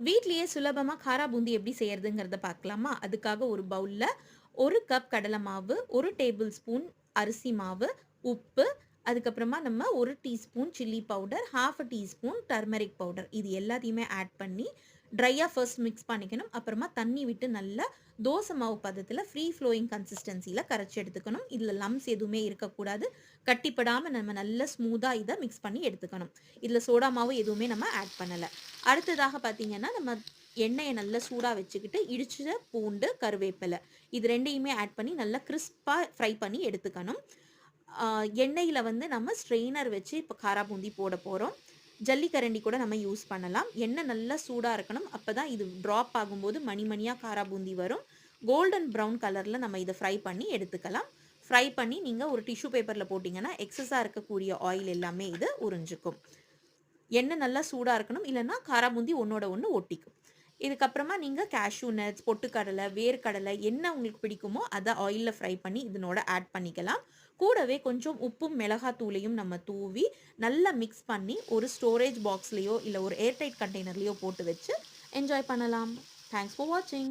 வீட்லேயே சுலபமாக காரா பூந்தி எப்படி செய்யறதுங்கிறத பார்க்கலாமா? அதுக்காக ஒரு பவுலில் ஒரு கப் கடலை மாவு ஒரு டேபிள் ஸ்பூன் அரிசி மாவு உப்பு அதுக்கப்புறமா நம்ம ஒரு teaspoon chilli powder half a teaspoon turmeric powder இது எல்லாத்தையுமே ஆட் பண்ணி ட்ரையாக ஃபர்ஸ்ட் மிக்ஸ் பண்ணிக்கணும். அப்புறமா தண்ணி விட்டு நல்லா தோசை மாவு பதத்தில் ஃப்ரீ ஃப்ளோயிங் கன்சிஸ்டன்சியில் கரைச்சி எடுத்துக்கணும். இதில் லம்ஸ் எதுவுமே இருக்கக்கூடாது. கட்டிப்படாமல் நம்ம நல்லா ஸ்மூத்தாக இதை மிக்ஸ் பண்ணி எடுத்துக்கணும். இதில் சோடா மாவு எதுவுமே நம்ம ஆட் பண்ணலை. அடுத்ததாக பார்த்தீங்கன்னா நம்ம எண்ணெயை நல்லா சூடாக வச்சுக்கிட்டு இடிச்ச பூண்டு கருவேப்பிலை. இது ரெண்டையுமே ஆட் பண்ணி நல்லா கிறிஸ்பாக ஃப்ரை பண்ணி எடுத்துக்கணும். எண்ணெயில் வந்து நம்ம ஸ்ட்ரெயினர் வச்சு இப்போ காரா பூந்தி போட போகிறோம் ஜல்லிக்கரண்டி கூட நம்ம யூஸ் பண்ணலாம். எண்ணெய் நல்லா சூடாக இருக்கணும். அப்போ தான் இது ட்ராப் ஆகும்போது மணி மணியாக காரா பூந்தி வரும். கோல்டன் ப்ரௌன் கலரில் நம்ம இதை ஃப்ரை பண்ணி எடுத்துக்கலாம். ஃப்ரை பண்ணி நீங்கள் ஒரு டிஷ்யூ பேப்பரில் போட்டிங்கன்னா எக்ஸஸாக இருக்கக்கூடிய ஆயில் எல்லாமே இது உறிஞ்சிக்கும். எண்ணெய் நல்லா சூடாக இருக்கணும். இல்லைன்னா காராபூந்தி ஒன்றோட ஒன்று ஒட்டிக்கும். இதுக்கப்புறமா நீங்கள் கேஷ்யூ நட்ஸ் பொட்டுக்கடலை வேர்க்கடலை என்ன உங்களுக்கு பிடிக்குமோ அதை ஆயிலில் ஃப்ரை பண்ணி இதனோட ஆட் பண்ணிக்கலாம். கூடவே கொஞ்சம் உப்பும் மிளகாத்தூளையும் நம்ம தூவி நல்லா மிக்ஸ் பண்ணி ஒரு ஸ்டோரேஜ் பாக்ஸ்லேயோ இல்லை ஒரு ஏர்டைட் கண்டெய்னர்லேயோ போட்டு வச்சு என்ஜாய் பண்ணலாம். தேங்க்ஸ் ஃபார் வாட்சிங்